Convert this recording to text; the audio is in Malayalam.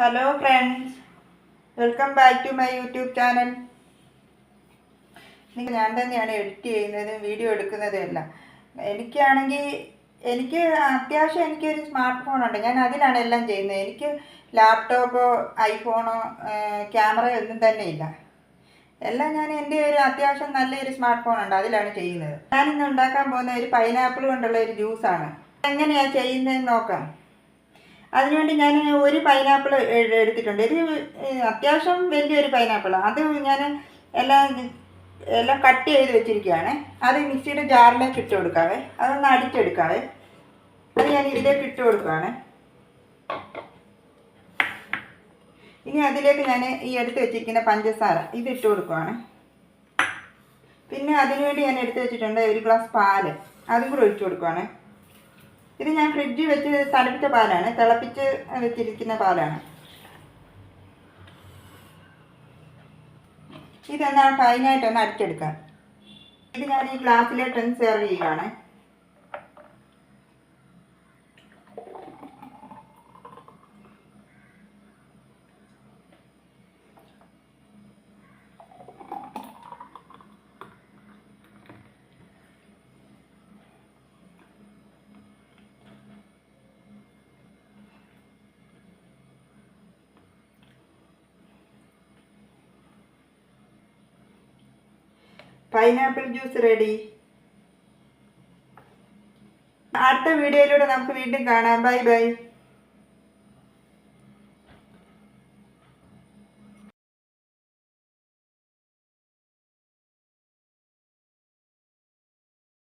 Hello friends welcome back to my YouTube channel നിങ്ങൾ ഞാൻ തന്നെയാണ് എഡിറ്റ് ചെയ്യുന്നതും വീഡിയോ എടുക്കുന്നതും എല്ലാം. എനിക്കാണെങ്കിൽ എനിക്ക് അത്യാവശ്യം എനിക്കൊരു സ്മാർട്ട് ഫോണുണ്ട് ഞാൻ അതിലാണ് എല്ലാം ചെയ്യുന്നത്. എനിക്ക് ലാപ്ടോപ്പോ ഐഫോണോ ക്യാമറയോ ഒന്നും തന്നെ ഇല്ല. എല്ലാം ഞാൻ എന്റെ ഒരു അത്യാവശ്യം നല്ലൊരു സ്മാർട്ട് ഫോണുണ്ട് അതിലാണ് ചെയ്യുന്നത്. ഞാനിന്ന് ഉണ്ടാക്കാൻ പോകുന്ന ഒരു പൈനാപ്പിൾ കൊണ്ടുള്ള ഒരു ജ്യൂസാണ് എങ്ങനെയാണ് ചെയ്യുന്നതെന്ന് നോക്കാം. അതിനുവേണ്ടി ഞാൻ ഒരു പൈനാപ്പിൾ എടുത്തിട്ടുണ്ട്. ഒരു അത്യാവശ്യം വലിയൊരു പൈനാപ്പിൾ അത് ഞാൻ എല്ലാം എല്ലാം കട്ട് ചെയ്ത് വെച്ചിരിക്കുകയാണ്. അത് മിക്സിയുടെ ജാറിലേക്ക് ഇട്ട് കൊടുക്കാവേ. അതൊന്ന് അടിച്ചെടുക്കാവേ. അത് ഞാൻ ഇതിലേക്ക് ഇട്ട് കൊടുക്കുകയാണ് ഇനി അതിലേക്ക് ഞാൻ ഈ എടുത്ത് വെച്ചിരിക്കുന്ന പഞ്ചസാര ഇത് ഇട്ട് കൊടുക്കുകയാണ് പിന്നെ അതിനുവേണ്ടി ഞാൻ എടുത്ത് വെച്ചിട്ടുണ്ട് ഒരു ഗ്ലാസ് പാൽ. അതും കൂടെ ഒഴിച്ചു കൊടുക്കുകയാണ് ഇത് ഞാൻ ഫ്രിഡ്ജിൽ വെച്ച് തണുപ്പിച്ച പാലാണ് തിളപ്പിച്ച് വെച്ചിരിക്കുന്ന പാലാണ്. ഇതൊന്ന് ഫൈനായിട്ടൊന്ന് അടിച്ചെടുക്കാം. ഇത് ഞാൻ ഈ ഗ്ലാസ്സിലേട്ടൊന്ന് സെർവ് ചെയ്യുകയാണ്. പൈനാപ്പിൾ ജ്യൂസ് റെഡി അടുത്ത വീഡിയോയിലൂടെ നമുക്ക് വീണ്ടും കാണാം. Bye bye.